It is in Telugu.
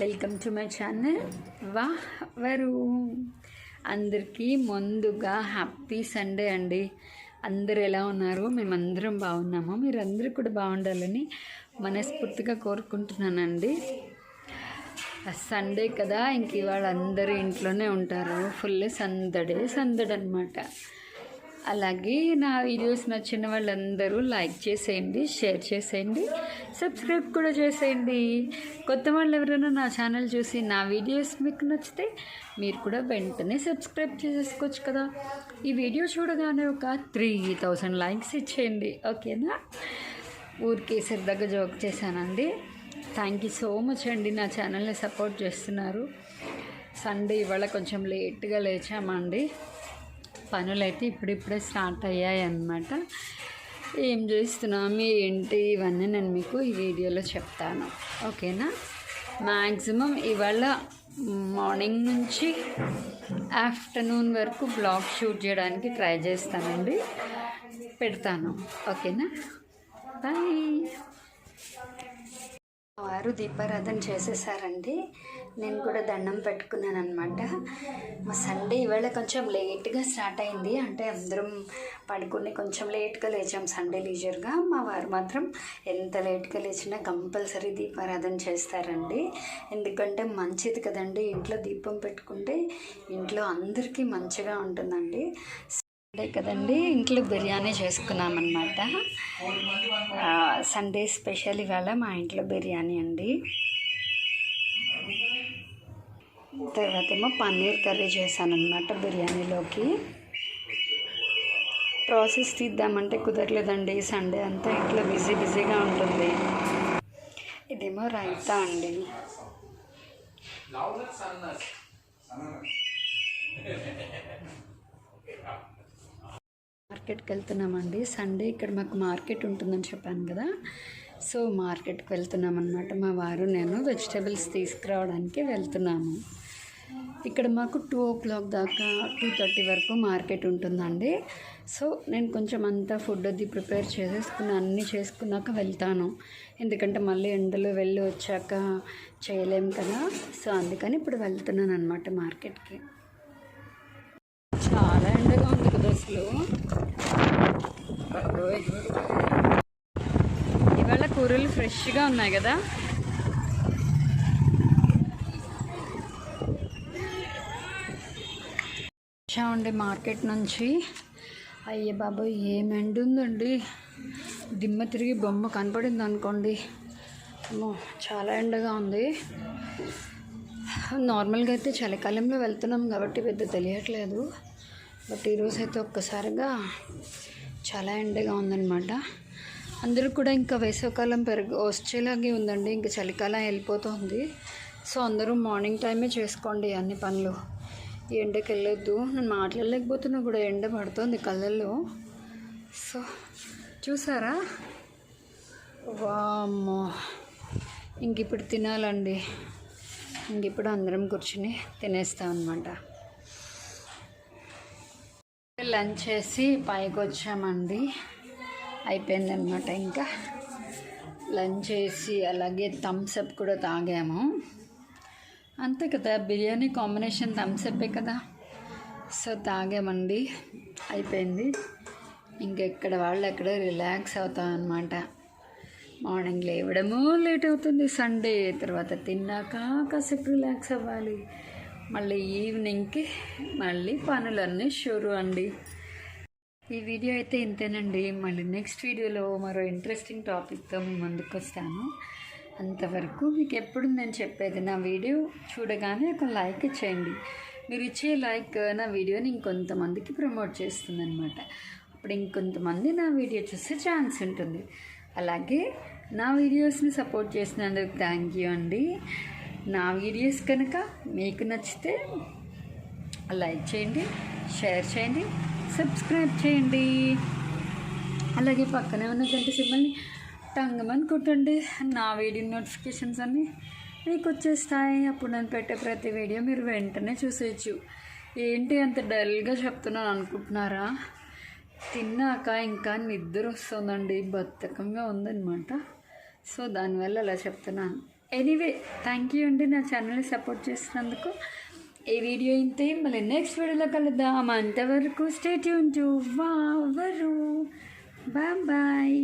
Welcome to my channel. వా వరు అందరికీ ముందుగా హ్యాపీ సండే అండి. అందరు ఎలా ఉన్నారు? మేమందరం బాగున్నాము. మీరందరూ కూడా బాగుండాలని మనస్ఫూర్తిగా కోరుకుంటున్నానండి. సండే కదా ఇంక ఇవాళ అందరూ ఇంట్లోనే ఉంటారు. ఫుల్ సందడే సందడి అనమాట అలాగే నా వీడియోస్ నచ్చిన వాళ్ళందరూ లైక్ చేసేయండి షేర్ చేసేయండి సబ్స్క్రైబ్ కూడా చేసేయండి. కొత్త వాళ్ళు ఎవరైనా నా ఛానల్ చూసి నా వీడియోస్ మీకు నచ్చితే మీరు కూడా వెంటనే సబ్స్క్రైబ్ చేసేసుకోవచ్చు కదా. ఈ వీడియో చూడగానే ఒక త్రీ థౌజండ్ లైక్స్ ఇచ్చేయండి. ఓకేనా? ఊరికే సరదాగా జోక్ చేశానండి. థ్యాంక్ యూ సో మచ్ అండి నా ఛానల్ని సపోర్ట్ చేస్తున్నారు. సండే ఇవాళ కొంచెం లేట్గా లేచామండి. పనులైతే ఇప్పుడిప్పుడే స్టార్ట్ అయ్యాయి అన్నమాట ఏం చేస్తున్నాము ఏంటి ఇవన్నీ నేను మీకు ఈ వీడియోలో చెప్తాను. ఓకేనా? మ్యాక్సిమం ఇవాళ మార్నింగ్ నుంచి ఆఫ్టర్నూన్ వరకు బ్లాగ్ షూట్ చేయడానికి ట్రై చేస్తానండి. పెడతాను. ఓకేనా? బాయ్. వారు దీపారాధన చేసేసారండి. నేను కూడా దండం పెట్టుకున్నాను అనమాట మా సండే ఇవాళ కొంచెం లేట్గా స్టార్ట్ అయింది. అంటే అందరం పడుకుని కొంచెం లేట్గా లేచాం సండే లీజర్గా మా వారు మాత్రం ఎంత లేట్గా లేచినా కంపల్సరీ దీపారాధన చేస్తారండి. ఎందుకంటే మంచిది కదండి. ఇంట్లో దీపం పెట్టుకుంటే ఇంట్లో అందరికీ మంచిగా ఉంటుందండి. సండే కదండి ఇంట్లో బిర్యానీ చేసుకున్నామన్నమాట. సండే స్పెషల్ ఇవాళ మా ఇంట్లో బిర్యానీ అండి. తర్వాత ఏమో పన్నీర్ కర్రీ చేశాను బిర్యానీలోకి. ప్రాసెస్ తీద్దామంటే కుదరలేదండి సండే అంతా ఇంట్లో బిజీ బిజీగా ఉంటుంది. ఇదేమో రైతా అండి. మార్కెట్కి వెళ్తున్నామండి సండే ఇక్కడ మాకు మార్కెట్ ఉంటుందని చెప్పాను కదా. సో మార్కెట్కి వెళ్తున్నాం అనమాట మా వారు నేను వెజిటేబుల్స్ తీసుకురావడానికి వెళ్తున్నాము. ఇక్కడ మాకు టూ ఓ క్లాక్ దాకా టూ థర్టీ వరకు మార్కెట్ ఉంటుందండి. సో నేను కొంచెం అంతా ఫుడ్ అది ప్రిపేర్ చేసేసుకుని అన్నీ చేసుకున్నాక వెళ్తాను. ఎందుకంటే మళ్ళీ ఎండలో వెళ్ళి వచ్చాక చేయలేం కదా. సో అందుకని ఇప్పుడు వెళ్తున్నాను అనమాట మార్కెట్కి. చాలా ఎండగా ఉంది కదా అసలు. ఇవాళ కూరలు ఫ్రెష్గా ఉన్నాయి కదా? వచ్చామండి మార్కెట్ నుంచి. అయ్యే బాబోయ్ ఏం ఎండు ఉందండి దిమ్మ తిరిగి బొమ్మ కనపడింది అనుకోండి. చాలా ఎండగా ఉంది. నార్మల్గా అయితే చలికాలంలో వెళ్తున్నాం కాబట్టి పెద్ద తెలియట్లేదు. బట్ ఈరోజు అయితే ఒక్కసారిగా చాలా ఎండగా ఉందన్నమాట. అందరూ కూడా ఇంకా వేసవకాలం పెరుగు వచ్చేలాగే ఉందండి. ఇంకా చలికాలం వెళ్ళిపోతుంది. సో అందరూ మార్నింగ్ టైమే చేసుకోండి అన్ని పనులు. ఈ ఎండకి వెళ్ళొద్దు. నేను మాట్లాడలేకపోతున్నా కూడా ఎండ పడుతుంది కళ్ళల్లో. సో చూసారా? వామ్మో! ఇంక ఇప్పుడు తినాలండి. ఇంక ఇప్పుడు అందరం కూర్చుని తినేస్తాం అనమాట లంచ్ చేసి పైకి వచ్చామండి అయిపోయిందనమాట ఇంకా. లంచ్ చేసి అలాగే థమ్స్అప్ కూడా తాగాము. అంతే కదా బిర్యానీ కాంబినేషన్ థమ్స్అప్పే కదా. సో తాగామండి. అయిపోయింది. ఇంకెక్కడ వాళ్ళు ఎక్కడ రిలాక్స్ అవుతాం అనమాట మార్నింగ్ లేవడము లేట్ అవుతుంది. సండే తర్వాత తిన్నాక కాసేపు రిలాక్స్ అవ్వాలి. మళ్ళీ ఈవినింగ్కి మళ్ళీ పనులన్నీ షురు అండి. ఈ వీడియో అయితే ఇంతేనండి. మళ్ళీ నెక్స్ట్ వీడియోలో మరో ఇంట్రెస్టింగ్ టాపిక్తో మీ ముందుకు వస్తాను. అంతవరకు మీకు ఎప్పుడు నేను చెప్పేది నా వీడియో చూడగానే ఒక లైక్ ఇచ్చేయండి. మీరు ఇచ్చే లైక్ నా వీడియోని ఇంకొంతమందికి ప్రమోట్ చేస్తుంది అనమాట అప్పుడు ఇంకొంతమంది నా వీడియో చూసే ఛాన్స్ ఉంటుంది. అలాగే నా వీడియోస్ని సపోర్ట్ చేసినందుకు థ్యాంక్ యూ అండి. నా వీడియోస్ కనుక మీకు నచ్చితే లైక్ చేయండి షేర్ చేయండి సబ్స్క్రైబ్ చేయండి. అలాగే పక్కనే ఉన్న గంట సింబల్ని టంగమని కొట్టండి. నా వీడియో నోటిఫికేషన్స్ అన్నీ మీకు వచ్చేస్తాయి. అప్పుడు నేను పెట్టే ప్రతి వీడియో మీరు వెంటనే చూసేయచ్చు. ఏంటి అంత డల్గా చెప్తున్నాను అనుకుంటున్నారా? తిన్నాక ఇంకా నిద్ర వస్తుందండి. బద్ధకంగా ఉందన్నమాట. సో దానివల్ల అలా చెప్తున్నాను. ఎనీవే థ్యాంక్ యూ అండి నా ఛానల్ని సపోర్ట్ చేసినందుకు. ఈ వీడియో ఇంతే. మళ్ళీ నెక్స్ట్ వీడియోలో కలుద్దాం. అంతవరకు state Yoon to Vavar bye bye